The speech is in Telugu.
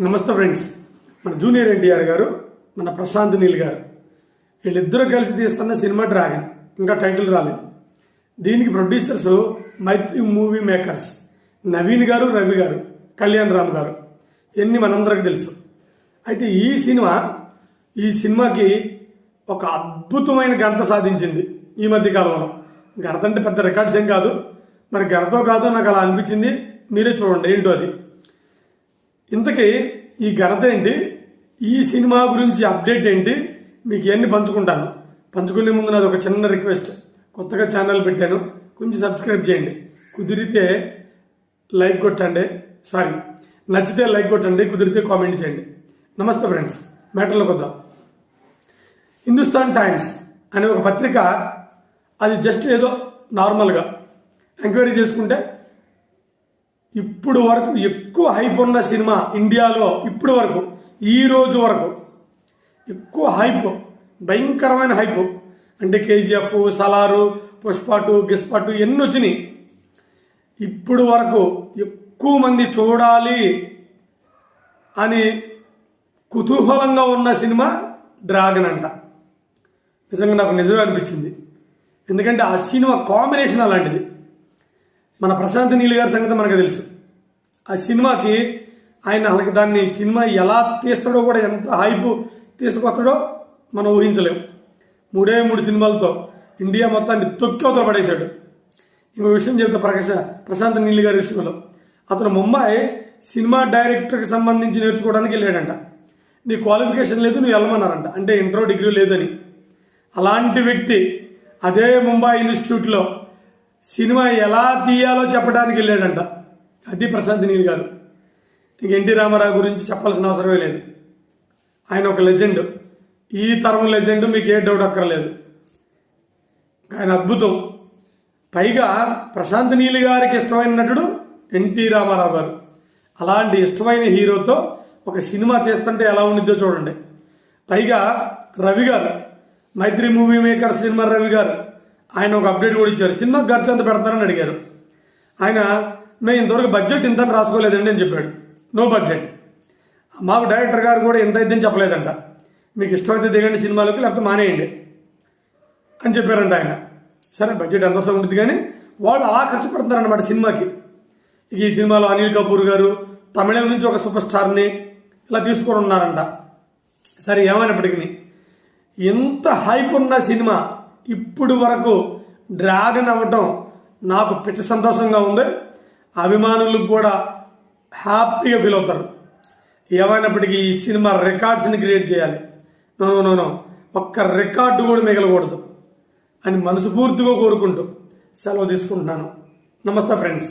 నమస్తే ఫ్రెండ్స్. మన జూనియర్ ఎన్టీఆర్ గారు మన ప్రశాంత్ నీల్ గారు. వీళ్ళిద్దరూ కలిసి తీస్తున్న సినిమా డ్రాగన్. ఇంకా టైటిల్ రాలేదు. దీనికి producers Mythri movie makers Naveen garu Ravi garu Kalyan Ram గారు. ఎన్ని మనందరికి తెలుసు. అయితే ఈ సినిమా ఈ సినిమాకి ఒక అద్భుతమైన ఘనత సాధించింది ఈ మధ్య కాలంలో. ఘనత అంటే పెద్ద రికార్డ్స్ ఏం కాదు. మరి ఘనతో కాదో నాకు అలా అనిపించింది. మీరే చూడండి ఏంటో అది. ఇంతకీ ఈ ఘనత ఏంటి? ఈ సినిమా గురించి అప్డేట్ ఏంటి? మీకు ఇవన్నీ పంచుకుంటాను. పంచుకునే ముందు నాది ఒక చిన్న రిక్వెస్ట్. కొత్తగా ఛానల్ పెట్టాను. కొంచెం సబ్స్క్రైబ్ చేయండి. కుదిరితే లైక్ కొట్టండి. సారీ నచ్చితే లైక్ కొట్టండి కుదిరితే కామెంట్ చేయండి. నమస్తే ఫ్రెండ్స్. మ్యాటర్లోకి వద్దాం. హిందుస్థాన్ టైమ్స్ అనే ఒక పత్రిక అది జస్ట్ ఏదో నార్మల్గా ఎంక్వైరీ చేసుకుంటే ఇప్పుడు వరకు ఎక్కువ హైప్ ఉన్న సినిమా ఇండియాలో ఇప్పుడు వరకు ఈ రోజు వరకు ఎక్కువ హైప్ భయంకరమైన హైప్. అంటే కేజీఎఫ్ సలారు పుష్పటు గిస్పటు ఎన్ని వచ్చినాయి? ఇప్పుడు వరకు ఎక్కువ మంది చూడాలి అని కుతూహలంగా ఉన్న సినిమా డ్రాగన్ అంట. నిజంగా నాకు నిజమే అనిపించింది. ఎందుకంటే ఆ సినిమా కాంబినేషన్ అలాంటిది. మన ప్రశాంత్ నీళ్ళు గారి సంగతి మనకు తెలుసు. ఆ సినిమాకి ఆయన అలాగే దాన్ని సినిమా ఎలా తీస్తాడో కూడా ఎంత హైప్ తీసుకొస్తాడో మనం ఊహించలేం. మూడే మూడు సినిమాలతో ఇండియా మొత్తాన్ని తొక్కివతల పడేశాడు. ఇంకో విషయం చెబుతా ప్రకాశ ప్రశాంత్ నీళ్ళు గారి విషయంలో. అతను ముంబై సినిమా డైరెక్టర్కి సంబంధించి నేర్చుకోవడానికి వెళ్ళాడంట. నీ క్వాలిఫికేషన్ లేదు నువ్వు వెళ్ళమన్నారంట. అంటే ఇంటర్ డిగ్రీ లేదని. అలాంటి వ్యక్తి అదే ముంబై ఇన్స్టిట్యూట్లో సినిమా ఎలా తీయాలో చెప్పడానికి వెళ్ళాడంట. అది ప్రశాంత్ నీల్ గారు. ఇంక ఎన్టీ రామారావు గురించి చెప్పాల్సిన అవసరమే లేదు. ఆయన ఒక లెజెండ్. ఈ తరం లెజెండ్ మీకు ఏ డౌట్ అక్కర్లేదు. ఆయన అద్భుతం. పైగా ప్రశాంత్ నీల్ గారికి ఇష్టమైన నటుడు ఎన్టీ రామారావు గారు. అలాంటి ఇష్టమైన హీరోతో ఒక సినిమా తీస్తుంటే ఎలా ఉండిద్దో చూడండి. పైగా రవి గారు Mythri movie maker cinema Ravi గారు. ఆయన ఒక అప్డేట్ కూడా ఇచ్చారు. సినిమా ఖర్చు ఎంత పెడతారని అడిగారు. ఆయన మేము ఇంతవరకు బడ్జెట్ ఇంత రాసుకోలేదండి అని చెప్పాడు. No budget. మాకు డైరెక్టర్ గారు కూడా ఎంత ఇద్దని చెప్పలేదంట. మీకు ఇష్టమైతే దిగండి సినిమాలోకి లేకపోతే మానేయండి అని చెప్పారంట ఆయన. సరే బడ్జెట్ ఎంత ఉంటుంది కానీ వాళ్ళు అలా ఖర్చు పెడతారనమాట సినిమాకి. ఇక ఈ సినిమాలో అనిల్ కపూర్ గారు తమిళం నుంచి ఒక సూపర్ స్టార్ని ఇలా తీసుకొని ఉన్నారంట. సరే ఏమైనప్పటికీ ఎంత హైప్ ఉన్న సినిమా ఇప్పుడు వరకు డ్రాగన్ అవ్వటం నాకు పిచ్చ సంతోషంగా ఉంది. అభిమానులకు కూడా హ్యాపీగా ఫీల్ అవుతారు. ఏమైనప్పటికీ ఈ సినిమా రికార్డ్స్ని క్రియేట్ చేయాలి. నో నో నో ఒక్క రికార్డు కూడా మిగలకూడదు అని మనసుపూర్తిగా కోరుకుంటూ సెలవు తీసుకుంటున్నాను. నమస్తే ఫ్రెండ్స్.